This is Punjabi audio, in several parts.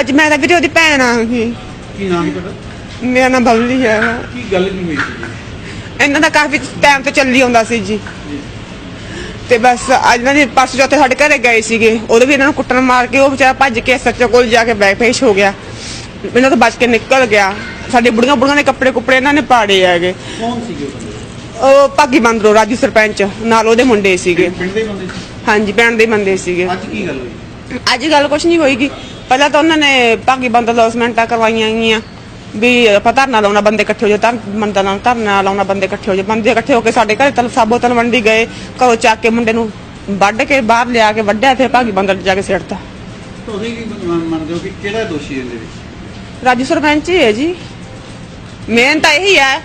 ਅੱਜ ਮੈਂ ਤਾਂ ਵੀਰੇ ਉਹਦੀ ਭੈਣ ਆ ਗਈ। ਕੀ ਨਾਮ ਹੈ ਤੁਹਾਡਾ? ਮੇਰਾ ਨਾਮ ਬਬਲੀ ਹੈ। ਕੀ ਗੱਲ ਕੀ ਹੋਈ ਸੀ? ਜੀ? ਇਹਨਾਂ ਦਾ ਕਾਫੀ ਟਾਈਮ ਤੋਂ ਚੱਲੀ ਆਉਂਦਾ ਸੀ ਜੀ। ਤੇ ਬਸ ਅੱਜ ਨਾ ਜੀ ਪਰਸੋਂ ਚੌਥੇ ਸਾਡੇ ਘਰੇ ਗਏ ਸੀਗੇ। ਉਦੋਂ ਵੀ ਇਹਨਾਂ ਨੂੰ ਕੁੱਟਣ ਮਾਰ ਕੇ ਉਹ ਵਿਚਾਰਾ ਭੱਜ ਕੇ ਸੱਚੋ ਕੋਲ ਜਾ ਕੇ ਬੈਕ ਪੇਸ਼ ਹੋ ਗਿਆ। ਇਹਨਾਂ ਤੋਂ ਬਚ ਕੇ ਨਿਕਲ ਗਿਆ। ਸਾਡੇ ਬੁੜੀਆਂ ਬੁੜੀਆਂ ਦੇ ਕੱਪੜੇ ਕੁੱਪੜੇ ਇਹਨਾਂ ਨੇ ਪਾੜੇ ਹੈਗੇ। ਕੌਣ ਸੀਗੇ ਉਹ ਬੰਦੇ? ਉਹ ਭਾਗੀ ਬੰਦਰੋ ਰਾਜੂ ਸਰਪੰਚ ਨਾਲ ਉਹਦੇ ਮੁੰਡੇ ਸੀਗੇ। ਪਿੰਡ ਦੇ ਬੰਦੇ ਸੀ? ਹਾਂਜੀ ਭੈਣ ਦੇ ਬੰਦੇ ਸੀਗੇ। ਅੱਜ ਕੀ ਗੱਲ ਹੋਈ? ਅੱਜ ਗੱਲ ਕੁਛ ਨਹੀਂ ਹੋਏਗੀ ਪਹਿਲਾਂ ਤਾਂ ਉਹਨਾਂ ਨੇ ਭਾਗੀ ਬੰਦ ਲੌਸਮੈਂਟਾਂ ਕਰਵਾਈਆਂ ਗਈਆਂ। ਵੀ ਆਪਾਂ ਧਰਨਾ ਲਾਉਣਾ ਬੰਦੇ ਇਕੱਠੇ ਹੋ ਜਾਓ ਧਰ ਬੰਦਾ ਨਾਲ ਧਰਨਾ ਲਾਉਣਾ ਬੰਦੇ ਇਕੱਠੇ ਹੋ ਜਾਓ। ਬੰਦੇ ਇਕੱਠੇ ਹੋ ਕੇ ਸਾਡੇ ਘਰੇ ਤਲ ਸਾਬੋ ਤਲਵੰਡੀ ਗਏ। ਘਰੋਂ ਚੱਕ ਕੇ ਮੁੰਡੇ ਨੂੰ ਵੱਢ ਕੇ ਬਾਹਰ ਲਿਆ ਕੇ ਵੱਢਿਆ ਤੇ ਭਾਗੀ ਬੰਦਰ ਜਾ ਕੇ ਸਿੱਟਤਾ ਤੁਸੀਂ ਕੀ ਮੰਨ- ਮੰਨਦੇ ਹੋ ਕਿ ਕਿਹੜਾ ਦੋਸ਼ੀ ਇਹਦੇ ਵਿੱਚ? ਰਾਜੂ ਸਰਪੰਚ ਹੀ ਹੈ ਜੀ। ਮੇਨ ਤਾਂ ਇਹੀ ਹੈ।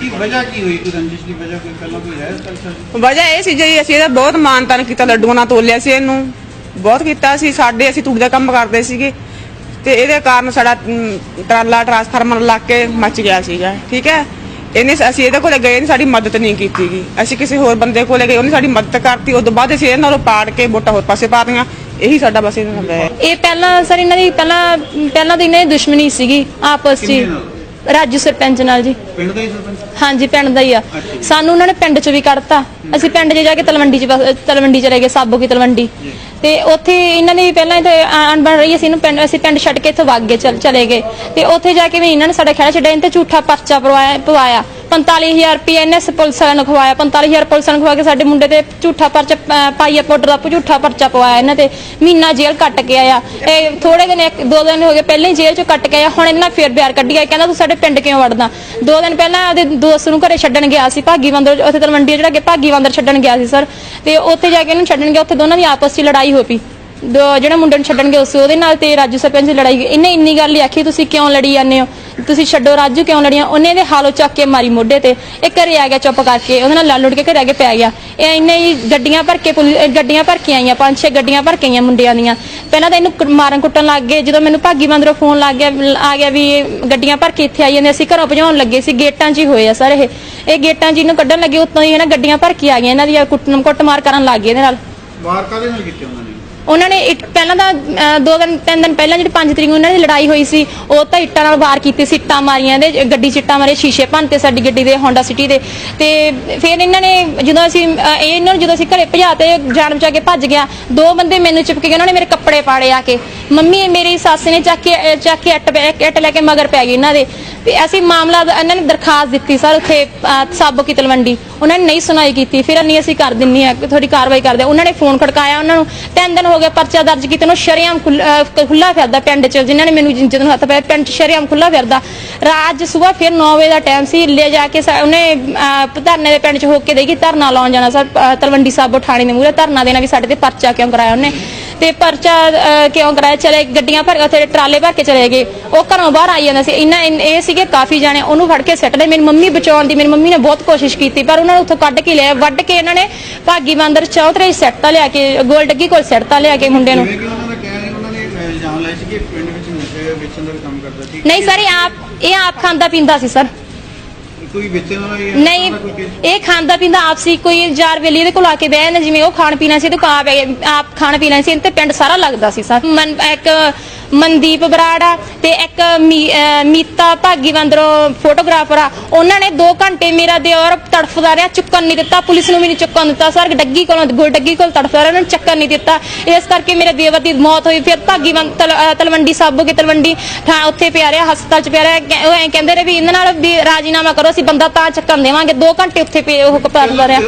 ਕੀ ਵਜ੍ਹਾ ਕੀ ਹੋਈ? ਕੋਈ ਰੰਜਿਸ਼ ਦੀ ਵਜ੍ਹਾ ਕੋਈ ਪਹਿਲਾਂ ਕੋਈ ਹੈ ਵਜ੍ਹਾ ਇਹ ਸੀ ਜੀ ਅਸੀਂ ਇਹਦਾ ਬਹੁਤ ਮਾਨਤਾਨ ਕੀਤਾ ਲੱਡੂਆਂ ਨਾਲ ਤੋਲਿਆ ਸੀ ਇਹਨੂੰ। ਬਹੁਤ ਕੀਤਾ ਸੀ ਸਾਡੇ ਅਸੀਂ ਤੂੜੀ ਦਾ ਕੰਮ ਕਰਦੇ ਸੀਗੇ। ਤੇ ਇਹਦੇ ਕਾਰਨ ਸਾਡਾ ਅਮ, ਟਰਾਲਾ ਟਰਾਂਸਫਾਰਮਰ ਲੱਗ ਕੇ ਮੱਚ ਗਿਆ ਸੀਗਾ ਠੀਕ ਹੈ? ਇਹਨੇ ਅਸੀਂ ਇਹਦੇ ਕੋਲੇ ਗਏ ਨਹੀਂ ਸਾਡੀ ਮਦਦ ਨਹੀਂ ਕੀਤੀਗੀ ਅਸੀਂ ਕਿਸੇ ਹੋਰ ਬੰਦੇ ਕੋਲੇ ਗਏ ਉਹਨੇ ਸਾਡੀ ਮਦਦ ਕਰਤੀ ਉਸ ਤੋਂ ਬਾਅਦ ਅਸੀਂ ਇਹਨਾਂ ਨਾਲੋਂ ਪਾੜ ਕੇ ਵੋਟਾਂ ਹੋਰ ਪਾਸੇ ਪਾ ਦਿੱਤੀਆਂ। ਇਹੀ ਸਾਡਾ ਬਸ ਇਹਨਾਂ ਦਾ ਹੈ। ਇਹ ਪਹਿਲਾਂ ਸਰ ਇਹਨਾਂ ਦੀ ਪਹਿਲਾਂ ਪਹਿਲਾਂ ਦੀ ਇਹਨਾਂ ਦੀ ਦੁਸ਼ਮਣੀ ਸੀਗੀ ਆਪਸ 'ਚ ਹੀ। ਰਾਜੂ ਸਰਪੰਚ ਨਾਲ ਜੀ। ਪਿੰਡ ਦਾ ਹੀ ਸਰਪੰਚ? ਹਾਂਜੀ ਪਿੰਡ ਦਾ ਹੀ ਆ। ਸਾਨੂੰ ਉਹਨਾਂ ਨੇ ਪਿੰਡ 'ਚ ਵੀ ਕੱਢਤਾ। ਅਸੀਂ ਪਿੰਡ 'ਚ ਜਾ ਕੇ ਤਲਵੰਡੀ 'ਚ ਬਸ- ਤਲਵੰਡੀ ਚਲੇ ਗਏ ਸਾਬੋ ਕੀ ਤਲਵੰਡੀ। ਤੇ ਉੱਥੇ ਇਹਨਾਂ ਨੇ ਵੀ ਪਹਿਲਾਂ ਇੱਥੇ ਅਣਬਣ ਰਹੀ ਅਸੀਂ ਇਹਨੂੰ ਪਿੰਡ ਅਸੀਂ ਪਿੰਡ ਛੱਡ ਕੇ ਇੱਥੋਂ ਵਗ ਗਏ, ਚਲ- ਚਲੇ ਗਏ। ਤੇ ਉੱਥੇ ਜਾ ਕੇ ਵੀ ਇਹਨਾਂ ਨੇ ਸਾਡਾ ਖੜਾ ਛੱਡਿਆ, ਇਹਨਾਂ ਤੇ ਝੂਠਾ ਪਰਚਾ ਪਵਾਇਆ ਪਵਾਇਆ। 45000 ਰੁਪਏ ਐਨਐਸ ਪੁਲਿਸ ਵਾਲਿਆਂ ਨੂੰ ਖਵਾਇਆ। 45000 ਪੁਲਿਸ ਵਾਲਿਆਂ ਨੂੰ ਖਵਾ ਕੇ ਸਾਡੇ ਮੁੰਡੇ ਤੇ ਝੂਠਾ ਪਰਚਾ ਅਹ, ਪਾਈਆ ਪਾਊਡਰ ਦਾ ਝੂਠਾ ਪਰਚਾ ਪਵਾਇਆ ਇਹਨਾਂ ਤੇ। ਮਹੀਨਾ ਜੇਲ੍ਹ ਕੱਟ ਕੇ ਆਇਆ। ਇਹ ਥੋੜੇ ਦਿਨ ਇੱਕ ਦੋ ਦਿਨ ਹੋ ਗਏ ਪਹਿਲਾਂ ਹੀ ਜੇਲ੍ਹ ਚੋਂ ਕੱਟ ਕੇ ਆਇਆ। ਹੁਣ ਇਹਨਾਂ ਫੇਰ ਬਿਆਰ ਕੱਢੀ ਆਇਆ। ਕਹਿੰਦਾ ਤੂੰ ਸਾਡੇ ਪਿੰਡ ਕਿਉਂ ਵੜਦਾ ਦੋ ਦਿਨ ਪਹਿਲਾਂ ਉਹਦੇ ਦੋਸਤ ਨੂੰ ਘਰੇ ਛੱਡਣ ਗਿਆ ਸੀ ਭਾਗੀ ਬੰਦਰ ਉੱਥੇ ਤਲਵੰਡੀ ਜਿਹੜਾ ਕਿ ਭਾਗੀ ਬੰਦਰ ਛੱਡਣ ਗਿਆ ਸੀ ਸਰ। ਤੇ ਉੱਥੇ ਜਾ ਕੇ ਇਹਨੂੰ ਛੱਡਣ ਗਿਆ। ਉੱਥੇ ਦੋਨਾਂ ਦੀ ਆਪਸ 'ਚ ਲੜਾਈ ਹੋ ਪਈ। ਦੋ ਜਿਹੜਾ ਮੁੰਡੇ ਨੂੰ ਛੱਡਣ ਗਏ ਉਸ ਉਹਦੇ ਨਾਲ ਤੇ ਰਾਜੂ ਸਰਪੰਚ ਦੀ ਲੜਾਈ ਹੋਈ। ਇਹਨੇ ਇੰਨੀ ਗੱਲ ਹੀ ਆਖੀ ਤੁਸੀਂ ਕਿਉਂ ਲੜੀ ਜਾਂਦੇ ਹੋ? ਤੁਸੀਂ ਛੱਡੋ ਰਾਜੂ ਕਿਉਂ ਲੜੀਆਂ? ਉਹਨੇ ਇਹਦੇ ਹਾਲੋ ਚੱਕ ਕੇ ਮਾਰੀ ਮੋਢੇ ਤੇ। ਇਹ ਘਰੇ ਆ ਗਿਆ ਚੁੱਪ ਕਰਕੇ। ਉਹਦੇ ਨਾਲ ਲੜ ਲੁੜ ਕੇ ਘਰੇ ਆ ਕੇ ਪੈ ਗਿਆ। ਇਹ ਇੰਨੇ ਹੀ ਗੱਡੀਆਂ ਭਰ ਕੇ ਪੁਲਿਸ ਅਹ ਗੱਡੀਆਂ ਭਰ ਕੇ ਆਈਆਂ, ਪੰਜ ਛੇ ਗੱਡੀਆਂ ਭਰ ਕੇ ਆਈਆਂ ਮੁੰਡਿਆਂ ਦੀਆਂ। ਪਹਿਲਾਂ ਤਾਂ ਇਹਨੂੰ ਕੁ- ਮਾਰਨ ਕੁੱਟਣ ਲੱਗ ਗਏ। ਜਦੋਂ ਮੈਨੂੰ ਭਾਗੀ ਮੰਦਰੋਂ ਫੋਨ ਲੱਗ ਗਿਆ ਆ ਗਿਆ ਵੀ ਇਹ ਗੱਡੀਆਂ ਭਰ ਕੇ ਇੱਥੇ ਆਈ ਜਾਂਦੇ ਅਸੀਂ ਘਰੋਂ ਭਜਾਉਣ ਲੱਗੇ ਸੀ। ਗੇਟਾਂ 'ਚ ਹੀ ਹੋਏ ਆ ਸਰ ਇਹ। ਇਹ ਗੇਟਾਂ 'ਚ ਇਹਨੂੰ ਕੱਢਣ ਲੱਗੇ, ਉੱਤੋਂ ਹੀ ਇਹਨਾਂ ਗੱਡੀਆਂ ਭਰ ਕੇ ਆ ਗਈਆਂ। ਇਹਨਾਂ ਦੀ ਕੁੱਟ ਕੁੱਟਮਾਰ ਕਰਨ ਲੱਗ ਗਏ ਇਹਦੇ ਨਾਲ। ਵਾਰ ਕਾਦੇ ਨਾਲ ਕੀਤੇ ਉਹਨਾਂ ਨੇ? ਉਹਨਾਂ ਨੇ ਇੱਟ- ਪਹਿਲਾਂ ਤਾਂ ਅਹ, ਦੋ ਦਿਨ ਤਿੰਨ ਦਿਨ ਪਹਿਲਾਂ ਜਿਹੜੀ 5 ਤਰੀਕ ਨੂੰ ਉਹਨਾਂ ਦੀ ਲੜਾਈ ਹੋਈ ਸੀ ਉਹ ਤਾਂ ਇੱਟਾਂ ਨਾਲ ਵਾਰ ਕੀਤੀ ਸੀ ਇੱਟਾਂ ਮਾਰੀਆਂ ਦੇ ਗੱਡੀ 'ਚ ਇੱਟਾਂ ਮਾਰੇ ਸ਼ੀਸ਼ੇ ਭੰਨਤੇ ਸਾਡੀ ਗੱਡੀ ਦੇ ਹੋਂਡਾ ਸਿਟੀ ਦੇ। ਤੇ ਫਿਰ ਇਹਨਾਂ ਨੇ ਜਦੋਂ ਅਸੀਂ ਅਹ, ਇਹ ਇਹਨਾਂ ਨੂੰ ਜਦੋਂ ਅਸੀਂ ਘਰੇ ਭਜਾਤੇ ਜਾਣ ਬਚਾ ਕੇ ਭੱਜ ਗਿਆ ਦੋ ਬੰਦੇ ਮੈਨੂੰ ਚਿਪਕ ਕੇ ਉਹਨਾਂ ਨੇ ਮੇਰੇ ਕੱਪੜੇ ਪਾੜੇ ਆ ਕੇ। ਮੰਮੀ ਮੇਰੀ ਸੱਸ ਨੇ ਚੱਕ ਕੇ ਅਹ, ਚੱਕ ਕੇ ਇੱਟ ਪੈ- ਇੱਟ ਲੈ ਕੇ ਮਗਰ ਪੈ ਗਈ ਇਹਨਾਂ ਦੇ। ਤੇ ਅਸੀਂ ਮਾਮਲਾ ਇਹਨਾਂ ਨੇ ਦਰਖਾਸਤ ਦਿੱਤੀ ਸਰ ਉੱਥੇ ਸਾਬੋ ਕੀ ਤਲਵੰਡੀ। ਉਹਨਾਂ ਨੇ ਨਹੀਂ ਸੁਣਾਈ ਕੀਤੀ। ਫਿਰ ਨਹੀਂ ਅਸੀਂ ਕਰ ਦਿੰਨੀ ਆ ਥੋੜੀ ਕਾਰਵਾਈ ਕਰਦੇ ਉਹਨਾਂ ਨੇ ਫੋਨ ਖੜਕਾਇਆ ਉਹਨਾਂ ਨੂੰ। ਤਿੰਨ ਦਿਨ ਹੋ ਗਏ ਪਰਚਾ ਦਰਜ ਕੀਤੇ। ਨੂੰ ਸ਼ਰੇਆਮ ਖੁੱਲਾ ਫਿਰਦਾ ਪਿੰਡ 'ਚ। ਜਿਨ੍ਹਾਂ ਨੇ ਮੈਨੂੰ ਜਦੋਂ ਹੱਥ ਪਾਇਆ ਪਿੰਡ 'ਚ ਸ਼ਰੇਆਮ ਖੁੱਲਾ ਫਿਰਦਾ। ਰਾਜ ਸਵੇਰ ਫਿਰ 9 ਵਜੇ ਦਾ ਟਾਈਮ ਸੀ। ਲੈ ਜਾ ਕੇ ਉਹਨੇ ਅਹ, ਧਰਨੇ ਦੇ ਪਿੰਡ 'ਚ ਹੋ ਕੇ ਦੇਗੀ ਧਰਨਾ ਲਾਉਣ ਜਾਣਾ ਸਰ ਤਲਵੰਡੀ ਸਾਬੋ ਥਾਣੇ ਦੇ ਮੂਹਰੇ। ਧਰਨਾ ਦੇਣਾ ਵੀ ਸਾਡੇ ਤੇ ਪਰਚਾ ਕਿਉਂ ਕਰਾਇਆ ਉਹਨੇ। ਤੇ ਪਰਚਾ ਅਹ, ਕਿਉਂ ਕਰਾਇਆ? ਚਲੇ ਗੱਡੀਆਂ ਭਰ ਉੱਥੇ ਟਰਾਲੇ ਭਰ ਕੇ ਚਲੇ ਗਏ। ਉਹ ਘਰੋਂ ਬਾਹਰ ਆਈ ਜਾਂਦਾ ਸੀ। ਇੰਨਾ ਇਨ- ਇਹ ਸੀਗੇ ਕਾਫੀ ਜਾਣੇ। ਉਹਨੂੰ ਫੜ ਕੇ ਸੱਟ ਲਏ। ਮੇਰੀ ਮੰਮੀ ਬਚਾਉਣ ਦੀ ਮੇਰੀ ਮੰਮੀ ਨੇ ਬਹੁਤ ਕੋਸ਼ਿਸ਼ ਕੀਤੀ ਪਰ ਉਹਨਾਂ ਨੂੰ ਉੱਥੋਂ ਕੱਢ ਕੇ ਲਿਆ। ਵੱਢ ਕੇ ਇਹਨਾਂ ਨੇ ਭਾਗੀ ਬੰਦਰ ਚੌਧਰੇ ਸੱਟਤਾ ਲਿਆ ਕੇ ਗੋਲ ਡੱਗੀ ਕੋਲ ਸੱਟਤਾ ਲਿਆ ਕੇ ਮੁੰਡੇ ਨੂੰ। ਜਿਵੇਂ ਕਿ ਉਹਨਾਂ ਦਾ ਕਹਿ ਰਹੇ ਉਹਨਾਂ ਨੇ ਅਹ, ਇਲਜ਼ਾਮ ਲਾਇਆ ਸੀ ਕਿ ਪਿੰਡ ਵਿੱਚ ਨਸ਼ੇ ਵੇਚਣ ਦਾ ਵੀ ਕੰਮ ਕਰਦਾ ਸੀ। ਨਹੀਂ ਸਰ ਇਹ ਆਪ ਇਹ ਆਪ ਖਾਂਦਾ ਪੀਂਦਾ ਸੀ ਸਰ। ਕੋਈ ਵੇਚਣ ਵਾਲਾ ਜਾਂ ਨਹੀਂ ਕੋਈ? ਇਹ ਖਾਂਦਾ ਪੀਂਦਾ ਆਪ ਸੀ ਕੋਈ ਯਾਰ ਵੇਲੀ ਇਹਦੇ ਕੋਲ ਆ ਕੇ ਬਹਿ ਜਿਵੇਂ ਉਹ ਖਾਣ ਪੀਣਾ ਸੀ ਤੇ ਆਪ ਆਪ ਖਾਣ ਪੀਣਾ ਸੀ ਤੇ ਪਿੰਡ ਸਾਰਾ ਲੱਗਦਾ ਸੀ ਸਰ। ਮਨ ਇੱਕ ਮਨਦੀਪ ਬਰਾੜ ਆ ਤੇ ਇੱਕ ਮੀ- ਅਹ ਮੀਤਾ ਭਾਗੀ ਬੰਦਰੋਂ ਫੋਟੋਗ੍ਰਾਫਰ ਆ। ਉਹਨਾਂ ਨੇ 2 ਘੰਟੇ ਮੇਰਾ ਦਿਓਰ ਤੜਫਦਾ ਰਿਹਾ, ਚੁੱਕਣ ਨਹੀਂ ਦਿੱਤਾ। ਪੁਲਿਸ ਨੂੰ ਵੀ ਨਹੀਂ ਚੁੱਕਣ ਦਿੱਤਾ। ਸਰ ਡੱਗੀ ਕੋਲੋਂ, ਗੋਲ ਡੱਗੀ ਕੋਲ ਤੜਫਦਾ ਰਿਹਾ, ਉਹਨਾਂ ਨੂੰ ਚੱਕਣ ਨਹੀਂ ਦਿੱਤਾ। ਇਸ ਕਰਕੇ ਮੇਰੇ ਦੇਵਰ ਦੀ ਮੌਤ ਹੋਈ। ਫਿਰ ਭਾਗੀਵੰਦ ਤਲ- ਅਹ ਤਲਵੰਡੀ ਸਾਬੋ ਕੇ ਤਲਵੰਡੀ ਥਾਂ ਉੱਥੇ ਪਿਆ ਰਿਹਾ, ਹਸਪਤਾਲ ਚ ਪਿਆ ਰਿਹਾ। ਕਹਿ- ਉਹ ਐਂ ਕਹਿੰਦੇ ਰਹੇ ਵੀ ਇਹਨਾਂ ਨਾਲ ਵੀ ਰਾਜੀਨਾਮਾ ਕਰੋ, ਅਸੀਂ ਬੰਦਾ ਤਾਂ ਚੱਕਣ ਦੇਵਾਂਗੇ। 2 ਘੰਟੇ ਉੱਥੇ ਪਏ, ਉਹ ਤੜਫਦਾ ਰਿਹਾ।